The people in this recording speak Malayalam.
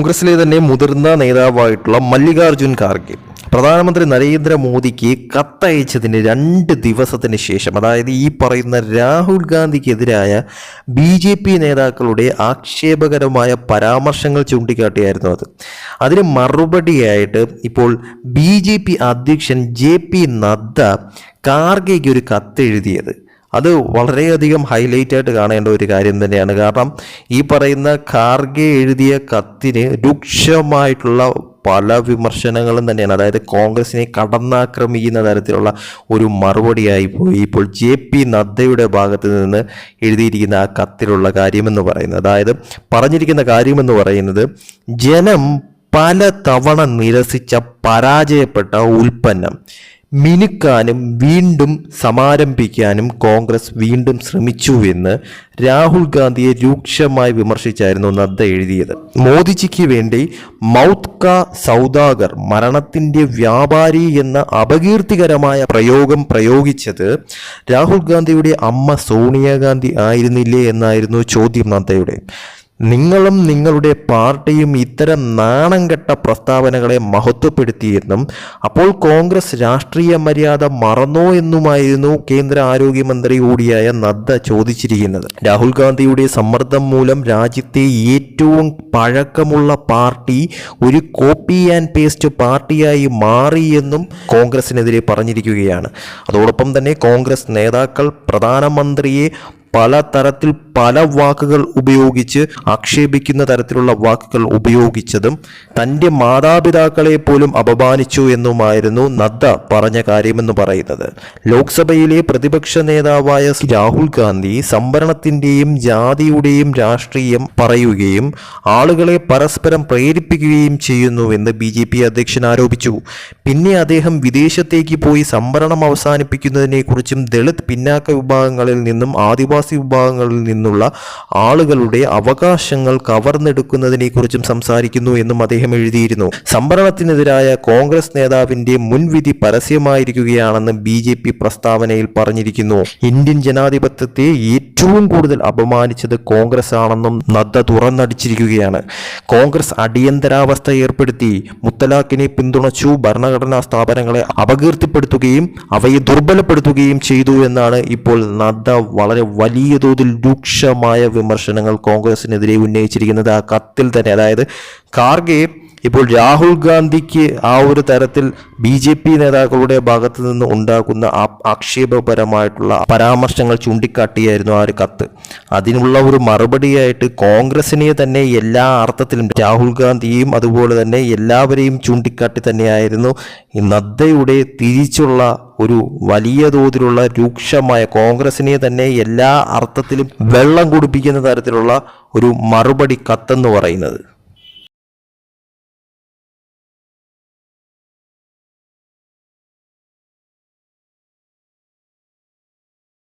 കോൺഗ്രസിലെ തന്നെ മുതിർന്ന നേതാവായിട്ടുള്ള മല്ലികാർജുൻ ഖാർഗെ. പ്രധാനമന്ത്രി നരേന്ദ്രമോദിക്ക് കത്തയച്ചതിന് രണ്ട് ദിവസത്തിന് ശേഷം അതായത് ഈ പറയുന്ന രാഹുൽ ഗാന്ധിക്കെതിരായ ബി ജെ പി നേതാക്കളുടെ ആക്ഷേപകരമായ പരാമർശങ്ങൾ ചൂണ്ടിക്കാട്ടിയായിരുന്നു അത്. അതിന് മറുപടിയായിട്ട് ഇപ്പോൾ ബി ജെ പി അധ്യക്ഷൻ ജെ പി നദ്ദ കാർഗയ്ക്ക് ഒരു കത്തെഴുതിയത്. അത് വളരെയധികം ഹൈലൈറ്റ് ആയിട്ട് കാണേണ്ട ഒരു കാര്യം തന്നെയാണ്. കാരണം ഈ പറയുന്ന ഖാർഗെ എഴുതിയ കത്തിന് രൂക്ഷമായിട്ടുള്ള പല വിമർശനങ്ങളും തന്നെയാണ്. അതായത് കോൺഗ്രസിനെ കടന്നാക്രമിക്കുന്ന തരത്തിലുള്ള ഒരു മറുപടിയായി പോയി. ഇപ്പോൾ ജെ പി നദ്ദയുടെ ഭാഗത്ത് നിന്ന് എഴുതിയിരിക്കുന്ന ആ കത്തിലുള്ള കാര്യമെന്ന് പറയുന്നത്. അതായത് പറഞ്ഞിരിക്കുന്ന കാര്യമെന്ന് പറയുന്നത് ജനം പല തവണ നിരസിച്ച പരാജയപ്പെട്ട ഉൽപ്പന്നം. മിനുക്കാനും വീണ്ടും സമാരംഭിക്കാനും കോൺഗ്രസ് വീണ്ടും ശ്രമിച്ചുവെന്ന് രാഹുൽ ഗാന്ധിയെ രൂക്ഷമായി വിമർശിച്ചായിരുന്നു നദ്ദ എഴുതിയത്. മോദിജിക്ക് വേണ്ടി മൗത്ത് കാ സൗദാഗർ മരണത്തിന്റെ വ്യാപാരി എന്ന അപകീർത്തികരമായ പ്രയോഗം പ്രയോഗിച്ചത് രാഹുൽ ഗാന്ധിയുടെ അമ്മ സോണിയാഗാന്ധി ആയിരുന്നില്ലേ എന്നായിരുന്നു ചോദ്യം നദ്ദയുടെ. നിങ്ങളും നിങ്ങളുടെ പാർട്ടിയും ഇത്തരം നാണം കെട്ട പ്രസ്താവനകളെ മഹത്വപ്പെടുത്തിയെന്നും അപ്പോൾ കോൺഗ്രസ് രാഷ്ട്രീയ മര്യാദ മറന്നോ എന്നുമായിരുന്നു കേന്ദ്ര ആരോഗ്യമന്ത്രി കൂടിയായ നദ്ദ ചോദിച്ചിരിക്കുന്നത്. രാഹുൽ ഗാന്ധിയുടെ സമ്മർദ്ദം മൂലം രാജ്യത്തെ ഏറ്റവും പഴക്കമുള്ള പാർട്ടി ഒരു കോപ്പി ആൻഡ് പേസ്റ്റ് പാർട്ടിയായി മാറിയെന്നും കോൺഗ്രസിനെതിരെ പറഞ്ഞിരിക്കുകയാണ്. അതോടൊപ്പം തന്നെ കോൺഗ്രസ് നേതാക്കൾ പ്രധാനമന്ത്രിയെ പല തരത്തിൽ പല വാക്കുകൾ ഉപയോഗിച്ച് ആക്ഷേപിക്കുന്ന തരത്തിലുള്ള വാക്കുകൾ ഉപയോഗിച്ചതും തന്റെ മാതാപിതാക്കളെ പോലും അപമാനിച്ചു എന്നുമായിരുന്നു നദ്ദ പറഞ്ഞ കാര്യമെന്ന് പറയുന്നത്. ലോക്സഭയിലെ പ്രതിപക്ഷ നേതാവായ രാഹുൽ ഗാന്ധി സംവരണത്തിന്റെയും ജാതിയുടെയും രാഷ്ട്രീയം പറയുകയും ആളുകളെ പരസ്പരം പ്രേരിപ്പിക്കുകയും ചെയ്യുന്നുവെന്ന് ബി ജെ പി അധ്യക്ഷൻ ആരോപിച്ചു. പിന്നെ അദ്ദേഹം വിദേശത്തേക്ക് പോയി സംവരണം അവസാനിപ്പിക്കുന്നതിനെക്കുറിച്ചും ദളിത് പിന്നാക്ക വിഭാഗങ്ങളിൽ നിന്നും ആദിവാസി വിഭാഗങ്ങളിൽ നിന്നുള്ള ആളുകളുടെ അവകാശങ്ങൾ കവർന്നെടുക്കുന്നതിനെക്കുറിച്ചും സംസാരിക്കുന്നു എന്നും അദ്ദേഹം എഴുതിയിരുന്നു. സംവരണത്തിനെതിരായ കോൺഗ്രസ് നേതാവിന്റെ മുൻവിധി പരസ്യമായിരിക്കുകയാണെന്ന് ബി ജെ പി പ്രസ്താവനയിൽ പറഞ്ഞിരിക്കുന്നു. ഇന്ത്യൻ ജനാധിപത്യത്തെ ഏറ്റവും കൂടുതൽ അപമാനിച്ചത് കോൺഗ്രസ് ആണെന്നും നദ്ദ തുറന്നടിച്ചിരിക്കുകയാണ്. കോൺഗ്രസ് അടിയന്തരാവസ്ഥ ഏർപ്പെടുത്തി മുത്തലാഖിനെ പിന്തുണച്ചു ഭരണഘടനാ സ്ഥാപനങ്ങളെ അപകീർത്തിപ്പെടുത്തുകയും അവയെ ദുർബലപ്പെടുത്തുകയും ചെയ്തു എന്നാണ് ഇപ്പോൾ നദ്ദ വളരെ വലിയ തോതിൽ രൂക്ഷമായ വിമർശനങ്ങൾ കോൺഗ്രസിനെതിരെ ഉന്നയിച്ചിരിക്കുന്നത് ആ കത്തിൽ തന്നെ. അതായത് ഖാർഗെ ഇപ്പോൾ രാഹുൽ ഗാന്ധിക്ക് ആ ഒരു തരത്തിൽ ബി ജെ പി നേതാക്കളുടെ ഭാഗത്ത് നിന്ന് ഉണ്ടാക്കുന്ന ആ ആക്ഷേപപരമായിട്ടുള്ള പരാമർശങ്ങൾ ചൂണ്ടിക്കാട്ടിയായിരുന്നു ആ ഒരു കത്ത്. അതിനുള്ള ഒരു മറുപടിയായിട്ട് കോൺഗ്രസിനെ തന്നെ എല്ലാ അർത്ഥത്തിലും രാഹുൽ ഗാന്ധിയും അതുപോലെ തന്നെ എല്ലാവരെയും ചൂണ്ടിക്കാട്ടി തന്നെയായിരുന്നു. ഈ നദ്ദയുടെ തിരിച്ചുള്ള ഒരു വലിയ തോതിലുള്ള രൂക്ഷമായ കോൺഗ്രസിനെ തന്നെ എല്ലാ അർത്ഥത്തിലും വെള്ളം കുടിപ്പിക്കുന്ന തരത്തിലുള്ള ഒരു മറുപടി കത്തെന്ന് പറയുന്നത്.